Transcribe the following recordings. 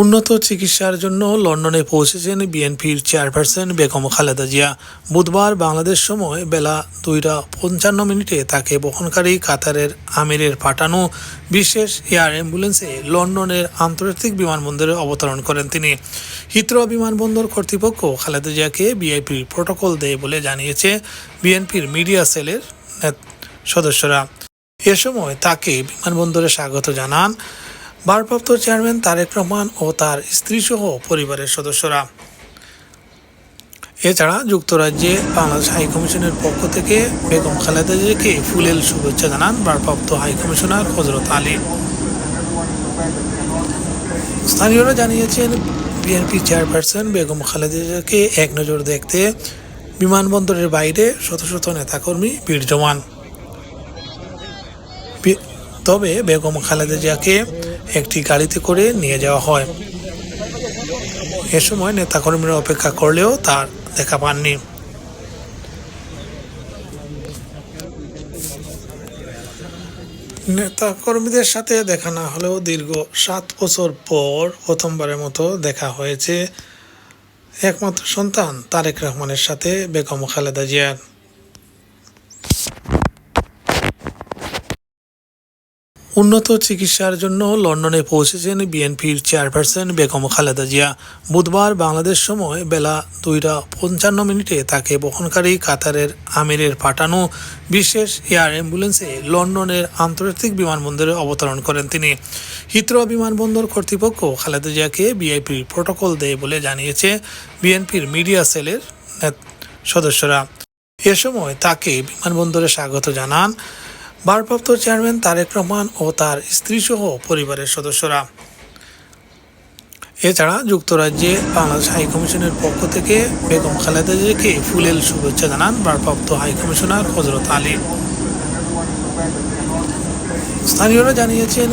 উন্নত চিকিৎসার জন্য লন্ডনে পৌঁছেছেন বিএনপির চেয়ারপারসন বেগম খালেদা জিয়া। বুধবার বাংলাদেশ সময় বেলা দুইটা পঞ্চান্ন মিনিটে তাকে বহনকারী কাতারের আমিরের পাঠানো বিশেষ এয়ার অ্যাম্বুলেন্সে লন্ডনের আন্তর্জাতিক বিমানবন্দরে অবতরণ করেন তিনি। হিথ্রো বিমানবন্দর কর্তৃপক্ষ খালেদা জিয়াকে বিআইপির প্রোটোকল দেয় বলে জানিয়েছে বিএনপির মিডিয়া সেলের সদস্যরা। এ সময় তাকে বিমানবন্দরে স্বাগত জানান। ভারপ্রাপ্ত চেয়ারম্যান তারেক রহমান ও তার স্ত্রীসহ পরিবারের সদস্যরা। এছাড়া যুক্তরাজ্যে বাংলাদেশ হাইকমিশনের পক্ষ থেকে বেগম খালেদা জিয়াকে ফুলেল শুভেচ্ছা জানান ভারপ্রাপ্ত হাইকমিশনার হজরত আলী। স্থানীয়রা জানিয়েছেন, বিএনপি চেয়ারপারসন বেগম খালেদা জিয়াকে এক নজর দেখতে বিমানবন্দরের বাইরে শত শত নেতাকর্মী ভিড় জমান তবে বেগম খালেদা জিয়াকে একটি গাড়িতে করে নিয়ে যাওয়া হয়। এ সময় নেতাকর্মীরা অপেক্ষা করলেও তার দেখা পাননি। নেতা কর্মীদের সাথে দেখা না হলেও দীর্ঘ সাত বছর পর প্রথমবারের মতো দেখা হয়েছে। একমাত্র সন্তান তারেক রহমানের সাথে বেগম খালেদা জিয়ার। উন্নত চিকিৎসার জন্য লন্ডনে পৌঁছেছেন বিএনপির চেয়ারপারসন বেগম খালেদা জিয়া। বুধবার বাংলাদেশ সময় বেলা দুইটা পঞ্চান্ন মিনিটে তাকে বহনকারী কাতারের আমিরের পাঠানো বিশেষ এয়ার অ্যাম্বুলেন্সে লন্ডনের আন্তর্জাতিক বিমানবন্দরে অবতরণ করেন তিনি। হিথ্রো বিমানবন্দর কর্তৃপক্ষ খালেদা জিয়াকে বিআইপির প্রোটোকল দেয় বলে জানিয়েছে বিএনপির মিডিয়া সেলের সদস্যরা। এ সময় তাকে বিমানবন্দরে স্বাগত জানান। ভারপ্রাপ্ত চেয়ারম্যান তারেক রহমান ও তার স্ত্রীসহ পরিবারের সদস্যরা। এছাড়া যুক্তরাজ্যে বাংলাদেশ হাইকমিশনের পক্ষ থেকে বেগম খালেদা জিয়াকে ফুলেল শুভেচ্ছা জানান ভারপ্রাপ্ত হাইকমিশনার হজরত আলী। স্থানীয়রা জানিয়েছেন,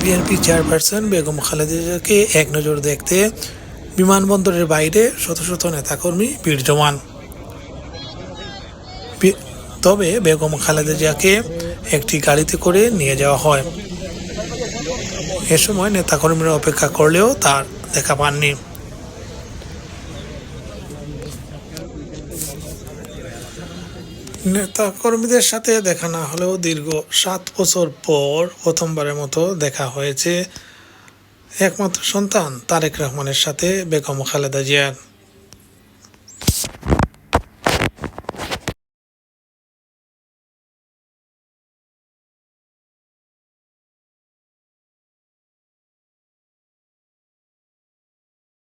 বিএনপি চেয়ারপারসন বেগম খালেদা জিয়াকে এক নজর দেখতে বিমানবন্দরের বাইরে শত শত নেতাকর্মী ভিড় জমান তবে বেগম খালেদা জিয়াকে একটি গাড়িতে করে নিয়ে যাওয়া হয়। এ সময় নেতাকর্মীরা অপেক্ষা করলেও তার দেখা পাননি। নেতাকর্মীদের সাথে দেখা না হলেও দীর্ঘ সাত বছর পর প্রথমবারের মতো দেখা হয়েছে। একমাত্র সন্তান তারেক রহমানের সাথে বেগম খালেদা জিয়ার।